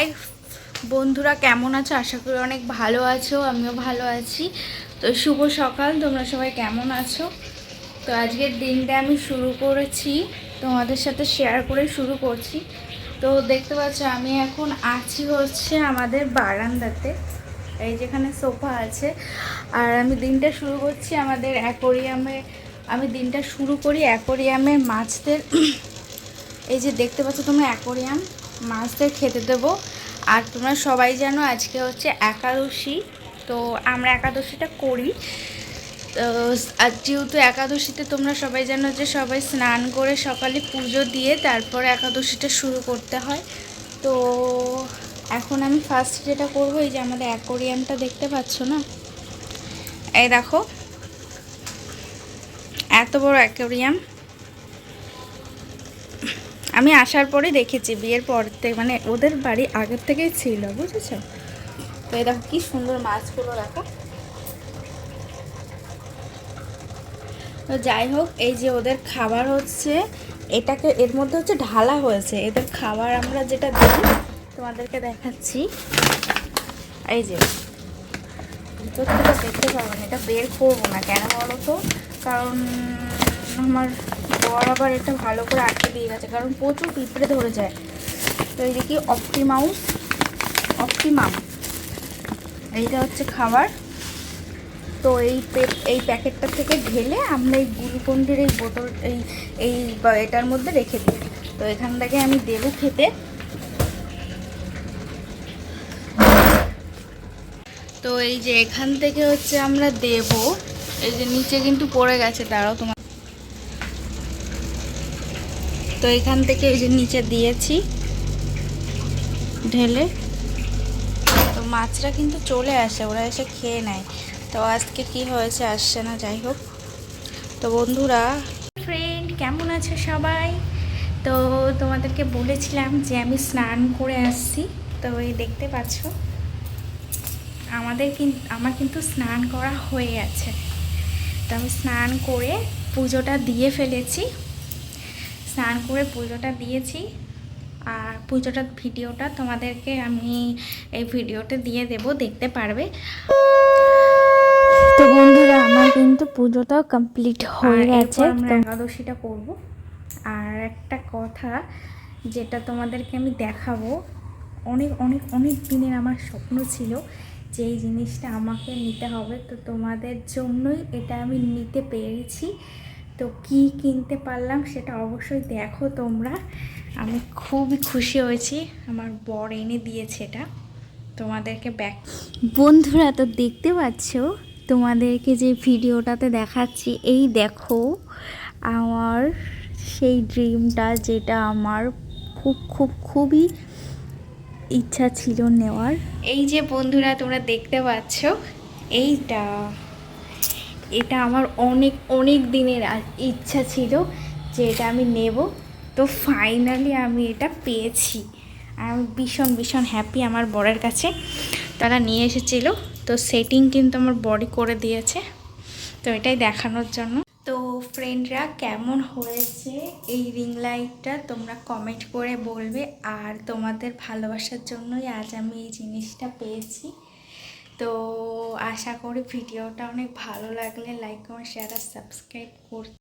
High বন্ধুরা, কেমন আছো? আশা করি অনেক ভালো আছো, আমিও ভালো আছি। তো শুভ সকাল, তোমরা সবাই কেমন আছো? তো আজকের দিনটা আমি শুরু করেছি, তোমাদের সাথে শেয়ার করে শুরু করছি। তো দেখতে পাচ্ছ, আমি এখন আছি হচ্ছে আমাদের বারান্দাতে, এই যেখানে সোফা আছে। আর আমি দিনটা শুরু করছি আমাদের অ্যাকোরিয়ামে, আমি দিনটা শুরু করি অ্যাকোরিয়ামের মাছদের। এই যে দেখতে পাচ্ছ তোমরা অ্যাকোরিয়াম। মাছদের খেতে দেবো। আর তোমরা সবাই জানো আজকে হচ্ছে একাদশী, তো আমরা একাদশীটা করি। তো আর যেহেতু একাদশীতে তোমরা সবাই জানো যে সবাই স্নান করে সকালে পুজো দিয়ে তারপরে একাদশীটা শুরু করতে হয়। তো এখন আমি ফার্স্ট যেটা করব, এই যে আমাদের অ্যাকোরিয়ামটা দেখতে পাচ্ছ না? এই দেখো, এত বড় অ্যাকোরিয়াম আমি আসার পরে দেখেছি বিয়ের পর থেকে মানে ওদের বাড়ি আগের থেকেই ছিল, বুঝেছ? তো এই দেখো কি সুন্দর মাছগুলো রাখা তো যাই হোক, এই যে ওদের খাবার হচ্ছে, এটাকে এর মধ্যে হচ্ছে ঢালা হয়েছে। এদের খাবার আমরা যেটা দিই, তোমাদেরকে দেখাচ্ছি। এই যে, ভিতর থেকে দেখতে পাবো না, এটা বের করব না কেন বলো তো? কারণ আমার বর আবার এটা ভালো করে আটকে দিয়ে গেছে, কারণ প্রচুর পিঁপড়ে ধরে যায়। তো এই দেখি অপটিমাউস অপটিমাম এইটা হচ্ছে খাবার। তো এই এই প্যাকেটটা থেকে ঢেলে আমরা এই গ্লুকন্ডির এই বোতল, এই এই এটার মধ্যে রেখে দিই। তো এখান থেকে আমি দেবো খেতে। তো এই যে এখান থেকে হচ্ছে আমরা দেব। এই যে নিচে কিন্তু পড়ে গেছে তারাও তোমার তো এখান থেকে ওই যে নিচে দিয়েছি ঢেলে। তো মাছরা কিন্তু চলে আসে, ওরা এসে খেয়ে নেয়। তো আজকে কি হয়েছে আসছে না, যাই হোক। তো বন্ধুরা ফ্রেন্ড কেমন আছে সবাই? তো তোমাদেরকে বলেছিলাম যে আমি স্নান করে আসছি। তো এই দেখতে পাচ্ছ, আমাদের কিন্তু আমার কিন্তু স্নান করা হয়ে গেছে। তো আমি স্নান করে পুজোটা দিয়ে ফেলেছি। স্নান করে পুজোটা দিয়েছি। আর পুজোটার ভিডিওটা তোমাদেরকে আমি এই ভিডিওতে দিয়ে দেব দেখতে পারবে। তো বন্ধুরা আমার কিন্তু পুজোটাও কমপ্লিট হয়ে গেছে। আমরা একাদশীটা করব। আর একটা কথা যেটা তোমাদেরকে আমি দেখাবো অনেক অনেক অনেক দিনের আমার স্বপ্ন ছিল যে এই জিনিসটা আমাকে নিতে হবে। তো তোমাদের জন্যই এটা আমি নিতে পেরেছি। তো কি কিনতে পারলাম সেটা অবশ্যই দেখো তোমরা। আমি খুবই খুশি হয়েছি আমার বর এনে দিয়েছে এটা। তোমাদেরকে ব্যাক বন্ধুরা তো দেখতে পাচ্ছ তোমাদেরকে যে ভিডিওটাতে দেখাচ্ছি এই দেখো আমার সেই ড্রিমটা যেটা আমার খুব খুব খুবই ইচ্ছা ছিল নেওয়ার। এই যে বন্ধুরা তোমরা দেখতে পাচ্ছ এইটা। এটা আমার অনেক অনেক দিনের ইচ্ছা ছিল যে এটা আমি নেব। তো ফাইনালি আমি এটা পেয়েছি। আমি ভীষণ ভীষণ হ্যাপি আমার বরের কাছে। তারা নিয়ে এসেছিল। তো সেটিং কিন্তু আমার বডি করে দিয়েছে। তো এটাই দেখানোর জন্য। তো ফ্রেন্ডরা কেমন হয়েছে এই রিং লাইটটা তোমরা কমেন্ট করে বলবে। আর তোমাদের ভালোবাসার জন্যই আজ আমি এই জিনিসটা পেয়েছি। তো আশা করি ভিডিওটা অনেক ভালো লাগলে লাইক কমেন্ট শেয়ার আর সাবস্ক্রাইব করতে